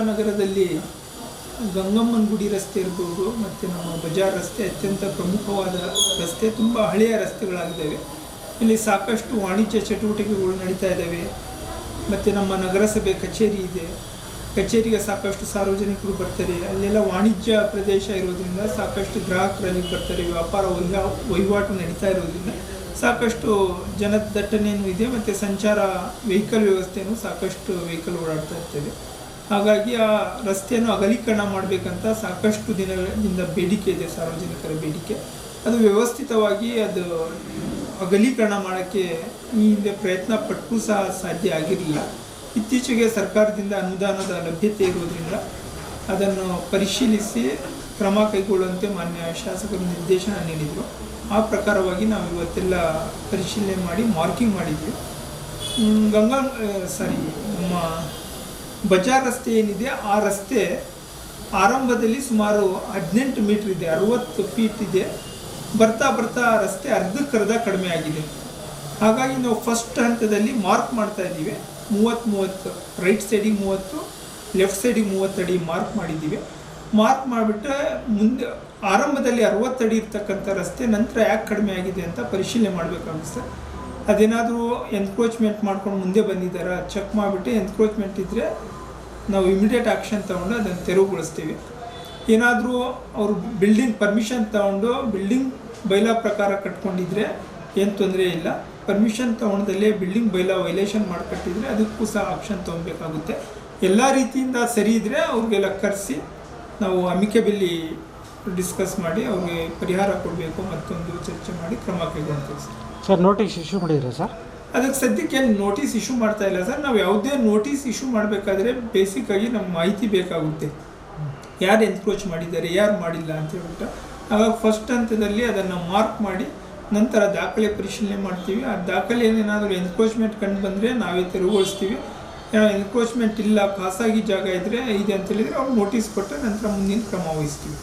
ನಗರದಲ್ಲಿ ಗಂಗಮ್ಮನ ಗುಡಿ ರಸ್ತೆ ಇರ್ಬೋದು, ಮತ್ತು ನಮ್ಮ ಬಜಾರ್ ರಸ್ತೆ ಅತ್ಯಂತ ಪ್ರಮುಖವಾದ ರಸ್ತೆ, ತುಂಬ ಹಳೆಯ ರಸ್ತೆಗಳಾಗಿದ್ದಾವೆ. ಇಲ್ಲಿ ಸಾಕಷ್ಟು ವಾಣಿಜ್ಯ ಚಟುವಟಿಕೆಗಳು ನಡೀತಾ ಇದ್ದಾವೆ. ಮತ್ತು ನಮ್ಮ ನಗರಸಭೆ ಕಚೇರಿ ಇದೆ. ಕಚೇರಿಗೆ ಸಾಕಷ್ಟು ಸಾರ್ವಜನಿಕರು ಬರ್ತಾರೆ. ಅಲ್ಲೆಲ್ಲ ವಾಣಿಜ್ಯ ಪ್ರದೇಶ ಇರೋದ್ರಿಂದ ಸಾಕಷ್ಟು ಗ್ರಾಹಕರು ಅಲ್ಲಿಗೆ ಬರ್ತಾರೆ. ವ್ಯಾಪಾರ ವಹಿವಾ, ವಹಿವಾಟು ನಡೀತಾ ಇರೋದ್ರಿಂದ ಸಾಕಷ್ಟು ಜನದಟ್ಟಣೆಯೂ ಇದೆ, ಮತ್ತು ಸಂಚಾರ, ವೆಹಿಕಲ್ ವ್ಯವಸ್ಥೆಯೂ ಸಾಕಷ್ಟು ವೆಹಿಕಲ್ ಓಡಾಡ್ತಾ ಇರ್ತದೆ ಹಾಗಾಗಿ ಆ ರಸ್ತೆಯನ್ನು ಅಗಲೀಕರಣ ಮಾಡಬೇಕಂತ ಸಾಕಷ್ಟು ದಿನಗಳಿಂದ ಬೇಡಿಕೆ ಇದೆ ಸಾರ್ವಜನಿಕರ ಬೇಡಿಕೆ. ಅದು ವ್ಯವಸ್ಥಿತವಾಗಿ ಅದು ಅಗಲೀಕರಣ ಮಾಡೋಕ್ಕೆ ಈ ಹಿಂದೆ ಪ್ರಯತ್ನ ಪಟ್ಟರೂ ಸಹ ಸಾಧ್ಯ ಆಗಿರಲಿಲ್ಲ. ಇತ್ತೀಚೆಗೆ ಸರ್ಕಾರದಿಂದ ಅನುದಾನದ ಲಭ್ಯತೆ ಇರುವುದರಿಂದ ಅದನ್ನು ಪರಿಶೀಲಿಸಿ ಕ್ರಮ ಕೈಗೊಳ್ಳುವಂತೆ ಮಾನ್ಯ ಶಾಸಕರು ನಿರ್ದೇಶನ ನೀಡಿದರು. ಆ ಪ್ರಕಾರವಾಗಿ ನಾವು ಇವತ್ತೆಲ್ಲ ಪರಿಶೀಲನೆ ಮಾಡಿ ಮಾರ್ಕಿಂಗ್ ಮಾಡಿದ್ವಿ. ಗಂಗಾ ಸಾರಿ ನಮ್ಮ ಬಜಾರ್ ರಸ್ತೆ ಏನಿದೆ, ಆ ರಸ್ತೆ ಆರಂಭದಲ್ಲಿ ಸುಮಾರು ಹದಿನೆಂಟು ಮೀಟ್ರ್ ಇದೆ, ಅರುವತ್ತು ಫೀಟ್ ಇದೆ. ಬರ್ತಾ ಬರ್ತಾ ರಸ್ತೆ ಅರ್ಧಕ್ಕರ್ಧ ಕಡಿಮೆ ಆಗಿದೆ. ಹಾಗಾಗಿ ನಾವು ಫಸ್ಟ್ ಹಂತದಲ್ಲಿ ಮಾರ್ಕ್ ಮಾಡ್ತಾ ಇದ್ದೀವಿ. ಮೂವತ್ತು ಮೂವತ್ತು ರೈಟ್ ಸೈಡಿಗೆ ಮೂವತ್ತು ಲೆಫ್ಟ್ ಸೈಡಿಗೆ ಅಡಿ ಮಾರ್ಕ್ ಮಾಡಿದ್ದೀವಿ. ಮಾರ್ಕ್ ಮಾಡಿಬಿಟ್ರೆ ಮುಂದೆ ಆರಂಭದಲ್ಲಿ ಅರವತ್ತು ಅಡಿ ಇರ್ತಕ್ಕಂಥ ರಸ್ತೆ ನಂತರ ಯಾಕೆ ಕಡಿಮೆ ಆಗಿದೆ ಅಂತ ಪರಿಶೀಲನೆ ಮಾಡಬೇಕಾಗುತ್ತೆ ಅದೇನಾದರೂ ಎನ್ಕ್ರೋಚ್ಮೆಂಟ್ ಮಾಡ್ಕೊಂಡು ಮುಂದೆ ಬಂದಿದ್ದಾರೆ ಚೆಕ್ ಮಾಡಿಬಿಟ್ಟು ಎನ್ಕ್ರೋಚ್ಮೆಂಟ್ ಇದ್ದರೆ ನಾವು ಇಮಿಡಿಯೇಟ್ ಆ್ಯಕ್ಷನ್ ತೊಗೊಂಡು ಅದನ್ನು ತೆರವುಗೊಳಿಸ್ತೀವಿ. ಏನಾದರೂ ಅವರು ಬಿಲ್ಡಿಂಗ್ ಪರ್ಮಿಷನ್ ತೊಗೊಂಡು ಬಿಲ್ಡಿಂಗ್ ಬೈಲಾ ಪ್ರಕಾರ ಕಟ್ಕೊಂಡಿದ್ರೆ ಏನು ತೊಂದರೆ ಇಲ್ಲ. ಪರ್ಮಿಷನ್ ತೊಗೊಂಡಲ್ಲೇ ಬಿಲ್ಡಿಂಗ್ ಬೈಲಾ ವೈಲೇಷನ್ ಮಾಡಿಕಟ್ಟಿದ್ರೆ ಅದಕ್ಕೂ ಸಹ ಆಪ್ಷನ್ ತೊಗೊಬೇಕಾಗುತ್ತೆ ಎಲ್ಲ ರೀತಿಯಿಂದ ಸರಿ ಇದ್ದರೆ ಅವ್ರಿಗೆಲ್ಲ ಕರೆಸಿ ನಾವು ಅಮಿಕೆಬಲ್ಲಿ ಡಿಸ್ಕಸ್ ಮಾಡಿ ಅವ್ರಿಗೆ ಪರಿಹಾರ ಕೊಡಬೇಕು ಮತ್ತೊಂದು ಚರ್ಚೆ ಮಾಡಿ ಕ್ರಮ ಕೈಗೊಳ್ತೀವಿ ಸರ್. ಸರ್ ನೋಟಿಸ್ ಇಶ್ಯೂ ಮಾಡಿದ್ರೆ ಸರ್? ಅದಕ್ಕೆ ಸದ್ಯಕ್ಕೆ ನೋಟಿಸ್ ಇಶ್ಯೂ ಮಾಡ್ತಾ ಇಲ್ಲ ಸರ್. ನಾವು ಯಾವುದೇ ನೋಟಿಸ್ ಇಶ್ಯೂ ಮಾಡಬೇಕಾದ್ರೆ ಬೇಸಿಕ್ ಆಗಿ ನಮ್ಮ ಮಾಹಿತಿ ಬೇಕಾಗುತ್ತೆ. ಯಾರು ಎನ್ಕ್ರೋಚ್ ಮಾಡಿದ್ದಾರೆ ಯಾರು ಮಾಡಿಲ್ಲ ಅಂತ ಹೇಳ್ಬಿಟ್ಟು. ಆವಾಗ ಫಸ್ಟ್ ಹಂತದಲ್ಲಿ ಅದನ್ನು ಮಾರ್ಕ್ ಮಾಡಿ ನಂತರ ದಾಖಲೆ ಪರಿಶೀಲನೆ ಮಾಡ್ತೀವಿ. ಆ ದಾಖಲೆ ಏನೇನಾದರೂ ಎನ್ಕ್ರೋಚ್ಮೆಂಟ್ ಕಂಡು ಬಂದರೆ ನಾವೇ ತೆರವುಗೊಳಿಸ್ತೀವಿ. ಎನ್ಕ್ರೋಚ್ಮೆಂಟ್ ಇಲ್ಲ ಖಾಸಗಿ ಜಾಗ ಇದ್ದರೆ ಇದೆ ಅಂತ ಹೇಳಿದರೆ ಅವ್ರು ನೋಟಿಸ್ ಕೊಟ್ಟು ನಂತರ ಮುಂದಿನ ಕ್ರಮ ವಹಿಸ್ತೀವಿ.